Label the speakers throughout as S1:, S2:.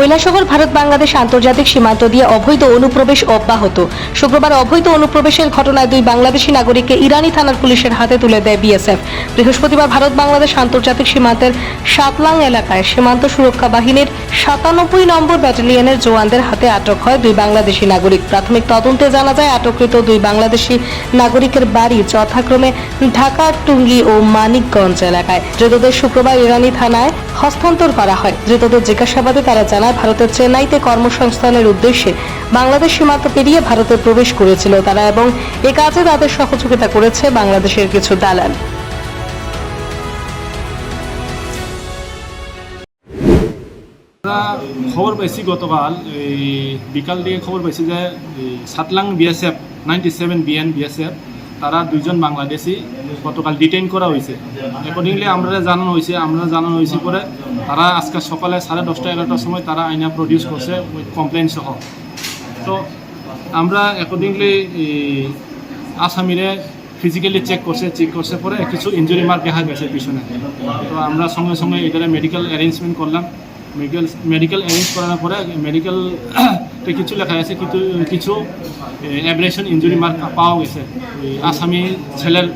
S1: কৈলাসহর ভারত বাংলাদেশ আন্তর্জাতিক সীমান্ত দিয়ে অবৈধ অনুপ্রবেশ অব্যাহত। শুক্রবার অবৈধ অনুপ্রবেশের ঘটনায় দুই বাংলাদেশি নাগরিককে ইরানি থানার পুলিশের হাতে তুলে দেয় বিএসএফ। বৃহস্পতিবার ভারত বাংলাদেশ আন্তর্জাতিক সীমান্তের সাতলাং এলাকায় সীমান্ত সুরক্ষা বাহিনীর সাতানব্বই নম্বর ব্যাটালিয়নের জওয়ানদের হাতে আটক হয় দুই বাংলাদেশি নাগরিক। প্রাথমিক তদন্তে জানা যায়, আটককৃত দুই বাংলাদেশি নাগরিকের বাড়ি যথাক্রমে ঢাকা, টুঙ্গি ও মানিকগঞ্জ এলাকায়। ধৃতদের শুক্রবার ইরানি থানায় হস্তান্তর করা হয়। ধৃতদের জিজ্ঞাসাবাদে তারা জানায় ভারতের চেন্নাইতে কর্মসংস্থানের উদ্দেশ্যে বাংলাদেশ সীমান্ত পেরিয়ে ভারতে প্রবেশ করেছিল তারা এবং এ কাজে তাদের সহযোগিতা করেছে বাংলাদেশের কিছু দালাল।
S2: খবর পাইছি গতকাল, এই বিকাল দিকে খবর পাইছি যে Satlang BSF ninety seven BN BSF তারা দুইজন বাংলাদেশি গতকাল ডিটেইন করা হয়েছে। অ্যাকর্ডিংলি আমরা জানানো হয়েছে, আমরা জানানো হয়েছে পরে তারা আজকে সকালে সাড়ে দশটা, এগারোটার সময় তারা আইনা প্রডিউস করছে কমপ্লেন সহ। তো আমরা অ্যাকর্ডিংলি আসামিরে ফিজিক্যালি চেক করছে চেক করছে পরে কিছু ইঞ্জুরি মার্ক দেখা গেছে পিছনে। তো আমরা সঙ্গে সঙ্গে এটারে মেডিকেল অ্যারেঞ্জমেন্ট করলাম। মেডিকেল মেডিকেল অ্যারেঞ্জ করার পরে মেডিকেল কিছু লেখা আছে কিছু কিছু অ্যাব্রেশন ইঞ্জুরি মার্ক পাওয়া গেছে। ওই আসামি ছেলের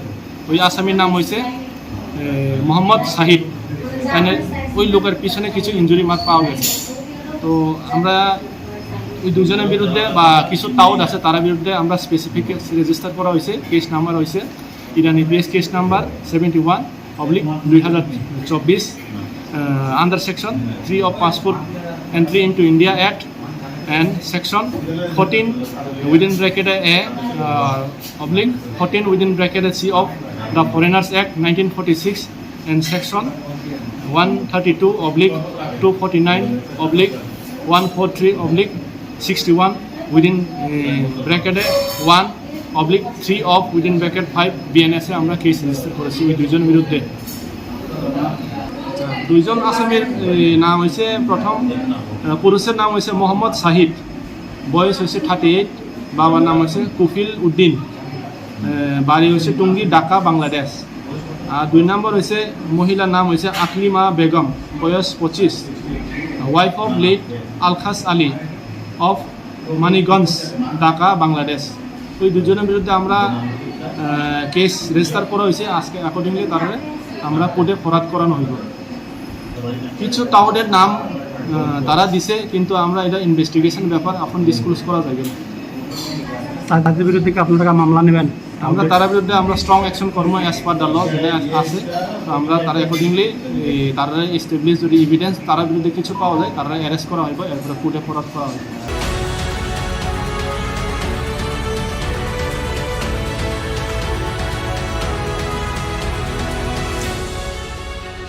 S2: ওই আসামির নাম হয়েছে মোহাম্মদ সাহিদ এনে ওই লোকের পিছনে কিছু ইঞ্জুরি মার্ক পাওয়া গেছে। তো আমরা ওই দুজনের বিরুদ্ধে বা কিছু টাউট আছে তার বিরুদ্ধে আমরা স্পেসিফিক রেজিস্টার করা হয়েছে কেস নাম্বার হয়েছে ইরানি BS case number seventy one oblique দুই হাজার চব্বিশ under section three of passport entry into India act and section 14 within bracket A uh, oblique 14 within bracket C of the Foreigners Act 1946 and section 132 oblique 249 oblique 143 oblique 61 within uh, bracket A 1 oblique 3 of within bracket 5 BNS এ আমরা case register করেছি ওই দুইজনের বিরুদ্ধে দুইজন আসামির নাম হয়েছে প্রথম পুরুষের নাম হয়েছে মোহাম্মদ শাহিদ বয়স হয়েছে থার্টি এইট, বাবার নাম হয়েছে কুফিল উদ্দিন বাড়ি হয়েছে টুঙ্গি, ঢাকা, বাংলাদেশ। আর দুই নম্বর হয়েছে মহিলার নাম হয়েছে আকলিমা বেগম, বয়স পঁচিশ wife of late Alkhas Ali of Maniganj, Dhaka, Bangladesh. ওই দুজনের বিরুদ্ধে আমরা কেস রেজিস্টার করা হয়েছে আজকে অ্যাকর্ডিংলি তারা আমরা কোর্টে ফরাদ করানো হইব। কিছু টাউটের নাম তারা দিছে কিন্তু আমরা এটা ইনভেস্টিগেশন ব্যাপার এখন ডিসক্লোজ করা যাবে না।
S3: তাদের বিরুদ্ধে কি আপনারা মামলা নেবেন?
S2: আমরা তার বিরুদ্ধে আমরা স্ট্রং অ্যাকশন করব অ্যাজ পার দ্য ল যেটা আছে। তো আমরা তারা অ্যাকর্ডিংলি তারা এস্টাবলিশ যদি এভিডেন্স তার বিরুদ্ধে কিছু পাওয়া যায় তারা অ্যারেস্ট করা হয় এরপরে কোর্টে ফরাদ করা হবে